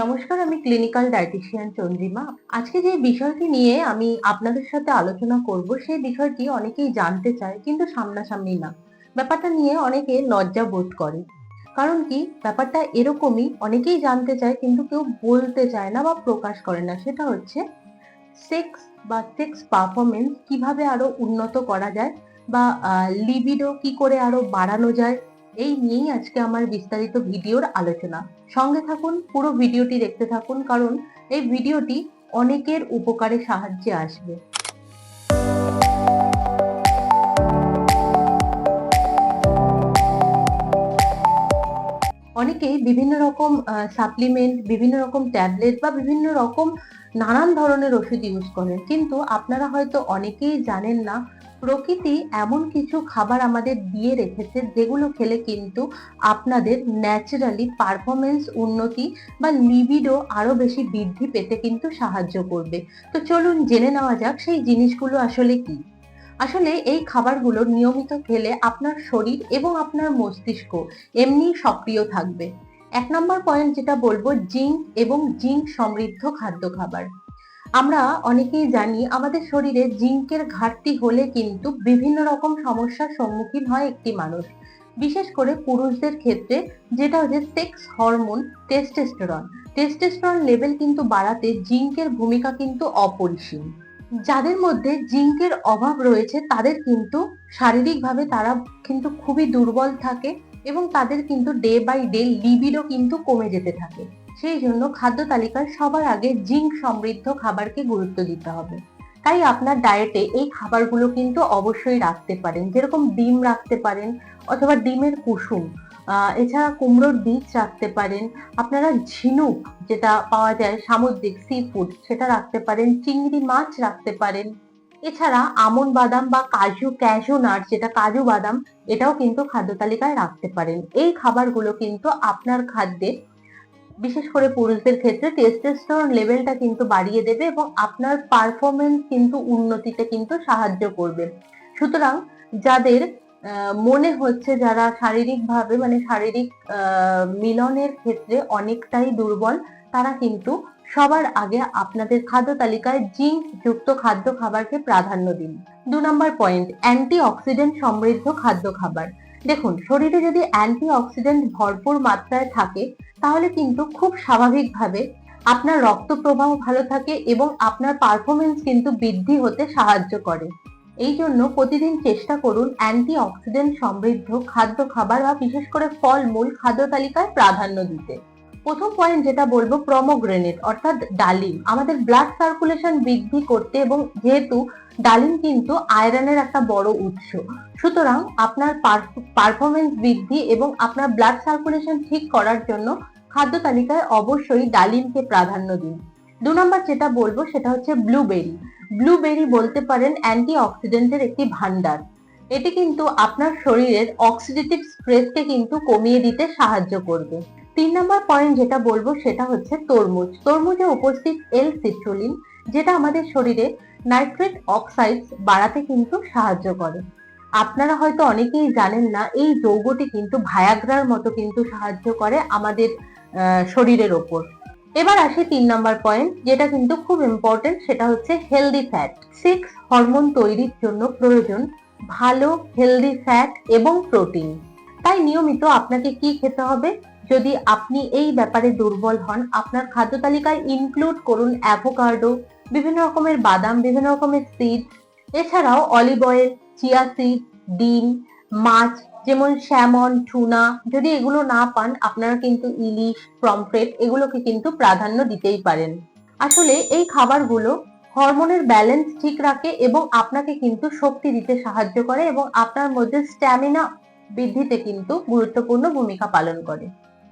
নমস্কার, আমি clinical dietician Chandrima. আজকে যে বিষয়টি নিয়ে আমি আপনাদের সাথে আলোচনা করব, সেই বিষয়টি অনেকেই জানতে চায়, কিন্তু সামনাসামনি না। ব্যাপারটা নিয়ে অনেকে লজ্জা বোধ করে। কারণ কি, ব্যাপারটা এরকমই, অনেকেই জানতে চায়, কিন্তু কেউ বলতে চায় না বা প্রকাশ করে না। সেটা হচ্ছে সেক্স বা সেক্স পারফরমেন্স কীভাবে আরও উন্নত করা যায় বা লিবিডো কি করে আরও বাড়ানো যায় এই নিয়েই আজকে আমার বিস্তারিত ভিডিওর আলোচনা। সঙ্গে থাকুন, পুরো ভিডিওটি দেখতে থাকুন, কারণ এই ভিডিওটি অনেকের উপকারে সাহায্যে আসবে। অনেকেই বিভিন্ন রকম সাপ্লিমেন্ট বিভিন্ন রকম ট্যাবলেট বা বিভিন্ন রকম নানান ধরনের ওষুধ ইউজ করেন। কিন্তু আপনারা হয়তো অনেকেই জানেন না প্রকৃতি এমন কিছু খাবার আমাদের দিয়ে রেখেছে যেগুলো খেলে কিন্তু আপনাদের ন্যাচারালি পারফরমেন্স উন্নতি বা লিবিডো আরও বেশি বৃদ্ধি পেতে কিন্তু সাহায্য করবে। তো চলুন জেনে নেওয়া যাক সেই জিনিসগুলো আসলে কি। আসলে এই খাবারগুলো নিয়মিত খেলে আপনার শরীর এবং আপনার মস্তিষ্ক এমনি সক্রিয় থাকবে। এক নম্বর পয়েন্ট যেটা বলব, জিঙ্ক এবং জিঙ্ক সমৃদ্ধ খাদ্য খাবার। আমরা অনেকেই জানি আমাদের শরীরে জিঙ্কের ঘাটতি হলে কিন্তু বিভিন্ন রকম সমস্যার সম্মুখীন হয় একটি মানুষ। বিশেষ করে পুরুষদের ক্ষেত্রে, যেটা হচ্ছে sex hormone testosterone testosterone level কিন্তু বাড়াতে জিঙ্কের ভূমিকা কিন্তু অপরিসীম। যাদের মধ্যে জিঙ্কের অভাব রয়েছে, তাদের কিন্তু শারীরিকভাবে তারা কিন্তু খুবই দুর্বল থাকে এবং তাদের কিন্তু ডে বাই ডে লিবিডও কিন্তু কমে যেতে থাকে। সেই জন্য খাদ্য তালিকায় সবার আগে জিঙ্ক সমৃদ্ধ খাবারকে গুরুত্ব দিতে হবে। তাই আপনার ডায়েটে এই খাবারগুলো কিন্তু অবশ্যই রাখতে পারেন। যেরকম ডিম রাখতে পারেন অথবা ডিমের কুসুম এছাড়া কুমড়োর বীজ রাখতে পারেন। আপনারা ঝিনুক যেটা পাওয়া যায়, সামুদ্রিক সি ফুড সেটা রাখতে পারেন। চিংড়ি মাছ রাখতে পারেন। এছাড়া আমন বাদাম বা কাজু ক্যাজু নাট যেটা কাজু বাদাম, এটাও কিন্তু খাদ্য তালিকায় রাখতে পারেন। এই খাবারগুলো কিন্তু আপনার খাদ্যে বিশেষ করে পুরুষদের ক্ষেত্রে টেস্টোস্টেরন লেভেলটা কিন্তু বাড়িয়ে দেবে এবং আপনার পারফরমেন্স কিন্তু উন্নতিতে কিন্তু সাহায্য করবে। সুতরাং যাদের মনে হচ্ছে যারা শারীরিকভাবে মানে শারীরিক মিলনের ক্ষেত্রে অনেকটাই দুর্বল, তারা কিন্তু সবার আগে আপনাদের খাদ্য তালিকায় জিঙ্ক যুক্ত খাদ্য খাবারকে প্রাধান্য দিন। দু নম্বর পয়েন্ট অ্যান্টি অক্সিডেন্ট সমৃদ্ধ খাদ্য খাবার। দেখুন, শরীরে যদি অ্যান্টি অক্সিডেন্ট ভরপুর মাত্রায় থাকে, তাহলে কিন্তু খুব স্বাভাবিকভাবে আপনার রক্ত প্রবাহ ভালো থাকে এবং আপনার পারফরমেন্স কিন্তু বৃদ্ধি হতে সাহায্য করে। এই জন্য প্রতিদিন চেষ্টা করুন অ্যান্টি অক্সিডেন্ট সমৃদ্ধ খাদ্য খাবার বা বিশেষ করে ফলমূল খাদ্য তালিকায় প্রাধান্য দিতে। প্রথম পয়েন্ট যেটা বলব প্রমোগ্রেনেট অর্থাৎ ডালিম। আমাদের ব্লাড সার্কুলেশন বৃদ্ধি করতে এবং যেহেতু ডালিম কিন্তু আয়রনের একটা বড় উৎস, সুতরাং আপনার পারফরমেন্স বৃদ্ধি এবং আপনার ব্লাড সার্কুলেশন ঠিক করার জন্য খাদ্য তালিকায় অবশ্যই ডালিমকে প্রাধান্য দিন। দু নম্বর যেটা বলব, সেটা হচ্ছে ব্লুবেরি ব্লুবেরি বলতে পারেন অ্যান্টি অক্সিডেন্টের একটি ভান্ডার এটি কিন্তু আপনার শরীরের অক্সিডেটিভ স্ট্রেসকে কিন্তু কমিয়ে দিতে সাহায্য করবে। তিন নম্বর পয়েন্ট যেটা বলব সেটা হচ্ছে তরমুজ। তরমুজে উপস্থিত এল সিট্রোলিন যেটা আমাদের শরীরে নাইট্রেট অক্সাইডস বাড়াতে কিন্তু সাহায্য করে। আপনারা হয়তো অনেকেই জানেন না, এই যৌগটি কিন্তু ভায়াগ্রার মতো কিন্তু সাহায্য করে আমাদের শরীরের ওপর। এবার আসি তিন নম্বর পয়েন্ট যেটা কিন্তু খুব ইম্পর্টেন্ট সেটা হচ্ছে হেলদি ফ্যাট সিক্স হরমোন তৈরির জন্য প্রয়োজন ভালো হেলদি ফ্যাট এবং প্রোটিন তাই নিয়মিত আপনাকে কি খেতে হবে? যদি আপনি এই ব্যাপারে দুর্বল হন, আপনার খাদ্য তালিকায় ইনক্লুড করুন অ্যাভোকার্ডো বিভিন্ন রকমের বাদাম, বিভিন্ন রকমের সিড এছাড়াও অলিভ অয়েল চিয়া সিড ডিম, মাছ, যেমন স্যামন টুনা যদি এগুলো না পান, আপনারা কিন্তু ইলিশ প্রমফ্রেট এগুলোকে কিন্তু প্রাধান্য দিতেই পারেন। আসলে এই খাবারগুলো হরমোনের ব্যালেন্স ঠিক রাখে এবং আপনাকে কিন্তু শক্তি দিতে সাহায্য করে এবং আপনার মধ্যে স্ট্যামিনা বৃদ্ধিতে কিন্তু গুরুত্বপূর্ণ ভূমিকা পালন করে।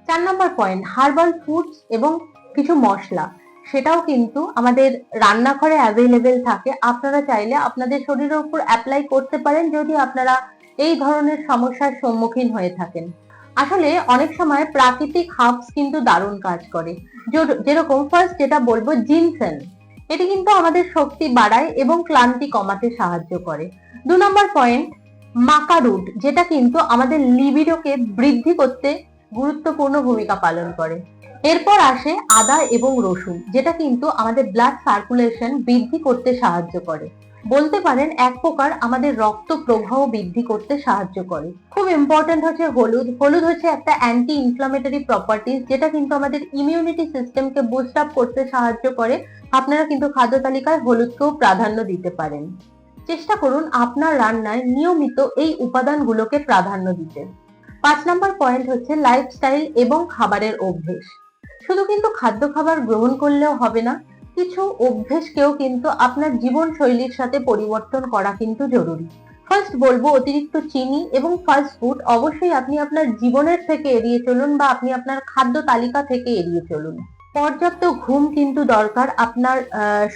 চার নম্বর পয়েন্ট হার্বাল ফুডস এবং কিছু মশলা। সেটাও কিন্তু আমাদের রান্নাঘরে অ্যাভেলেবেল থাকে। আপনারা চাইলে আপনাদের শরীরের উপর অ্যাপ্লাই করতে পারেন যদি আপনারা এই ধরনের সমস্যার সম্মুখীন হয়ে থাকেন। আসলে অনেক সময় প্রাকৃতিক হার্বস কিন্তু দারুণ কাজ করে। যেরকম ফার্স্ট যেটা বলব জিনসেন এটি কিন্তু আমাদের শক্তি বাড়ায় এবং ক্লান্তি কমাতে সাহায্য করে। দু নম্বর পয়েন্ট মাকারুট যেটা কিন্তু আমাদের লিবিডোকে বৃদ্ধি করতে গুরুত্বপূর্ণ ভূমিকা পালন করে। এরপর আসে আদা এবং রসুন, যেটা কিন্তু আমাদের ব্লাড সার্কুলেশন বৃদ্ধি করতে সাহায্য করে। বলতে পারেন এক প্রকার আমাদের রক্ত প্রবাহ বৃদ্ধি করতে সাহায্য করে। খুব ইম্পর্টেন্ট হচ্ছে হলুদ। হলুদ হচ্ছে একটা অ্যান্টি ইনফ্লামেটরি প্রপার্টিজ যেটা কিন্তু আমাদের ইমিউনিটি সিস্টেমকে বুস্ট আপ করতে সাহায্য করে। আপনারা কিন্তু খাদ্য তালিকায় হলুদকেও প্রাধান্য দিতে পারেন। চেষ্টা করুন আপনার রান্নায় নিয়মিত এই উপাদানগুলোকে প্রাধান্য দিতে। পাঁচ নম্বর পয়েন্ট হচ্ছে লাইফস্টাইল এবং খাবারের অভ্যেস। শুধু কিন্তু খাদ্য খাবার গ্রহণ করলেও হবে না, কিছু অভ্যেসকেও কিন্তু আপনার জীবন শৈলীর সাথে পরিবর্তন করা কিন্তু জরুরি। ফার্স্ট বলব অতিরিক্ত চিনি এবং ফাস্ট ফুড অবশ্যই আপনি আপনার জীবনের থেকে এড়িয়ে চলুন বা আপনি আপনার খাদ্য তালিকা থেকে এড়িয়ে চলুন। পর্যাপ্ত ঘুম কিন্তু দরকার আপনার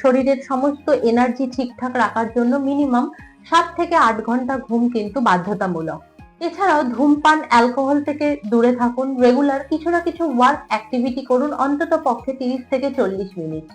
শরীরের সমস্ত এনার্জি ঠিকঠাক রাখার জন্য মিনিমাম সাত থেকে আট ঘণ্টা ঘুম কিন্তু বাধ্যতামূলক। এছাড়াও ধূমপান অ্যালকোহল থেকে দূরে থাকুন রেগুলার কিছু না কিছু ওয়ার্ক অ্যাক্টিভিটি করুন, অন্তত পক্ষে তিরিশ থেকে চল্লিশ মিনিট।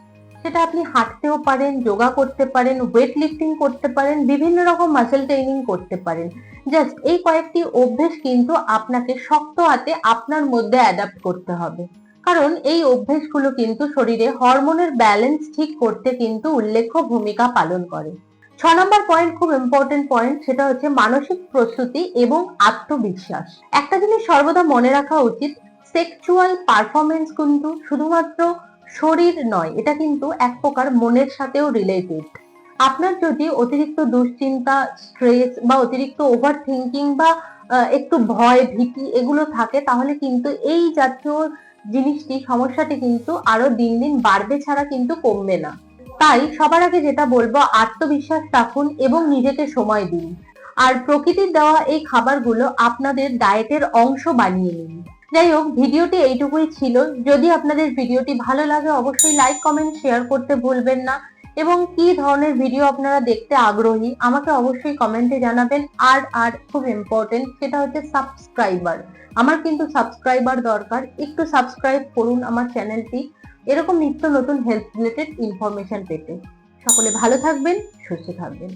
সেটা আপনি হাঁটতেও পারেন যোগা করতে পারেন ওয়েট লিফটিং করতে পারেন, বিভিন্ন রকম মাসেল ট্রেনিং করতে পারেন। জাস্ট এই কয়েকটি অভ্যেস কিন্তু আপনাকে শক্ত হাতে আপনার মধ্যে অ্যাডাপ্ট করতে হবে। কারণ এই অভ্যেসগুলো কিন্তু শরীরে হরমোনের ব্যালেন্স ঠিক করতে কিন্তু উল্লেখ্য ভূমিকা পালন করে। ছ নম্বর পয়েন্ট খুব ইম্পর্টেন্ট পয়েন্ট সেটা হচ্ছে মানসিক প্রস্তুতি এবং আত্মবিশ্বাস। একটা জিনিস সর্বদা মনে রাখা উচিত সেক্সুয়াল পারফরমেন্স কিন্তু শুধুমাত্র শরীর নয়, এটা কিন্তু এক প্রকার মনের সাথেও রিলেটেড আপনার যদি অতিরিক্ত দুশ্চিন্তা স্ট্রেস বা অতিরিক্ত ওভার থিঙ্কিং বা একটু ভয়, ভীতি এগুলো থাকে, তাহলে কিন্তু এই জাতীয় জিনিসটি, সমস্যাটি কিন্তু আরও দিন দিন বাড়বে ছাড়া কিন্তু কমবে না। তাই সবার আগে যেটা বলব, আত্মবিশ্বাস রাখুন এবং নিজেকে সময় দিন। আর প্রকৃতির দেওয়া এই খাবারগুলো আপনাদের ডায়েটের অংশ বানিয়ে নিন। যাই হোক, ভিডিওটি এইটুকুই ছিল। যদি আপনাদের ভিডিওটি ভালো লাগে, অবশ্যই লাইক কমেন্ট শেয়ার করতে ভুলবেন না। এবং কি ধরনের ভিডিও আপনারা দেখতে আগ্রহী, আমাকে অবশ্যই কমেন্টে জানাবেন। আর আর খুব ইম্পর্টেন্ট সেটা হচ্ছে সাবস্ক্রাইবার আমার কিন্তু সাবস্ক্রাইবার দরকার, একটু সাবস্ক্রাইব করুন আমার চ্যানেলটি এরকম নিত্য নতুন হেলথ রিলেটেড ইনফরমেশন পেতে। সকলে ভালো থাকবেন, সুস্থ থাকবেন।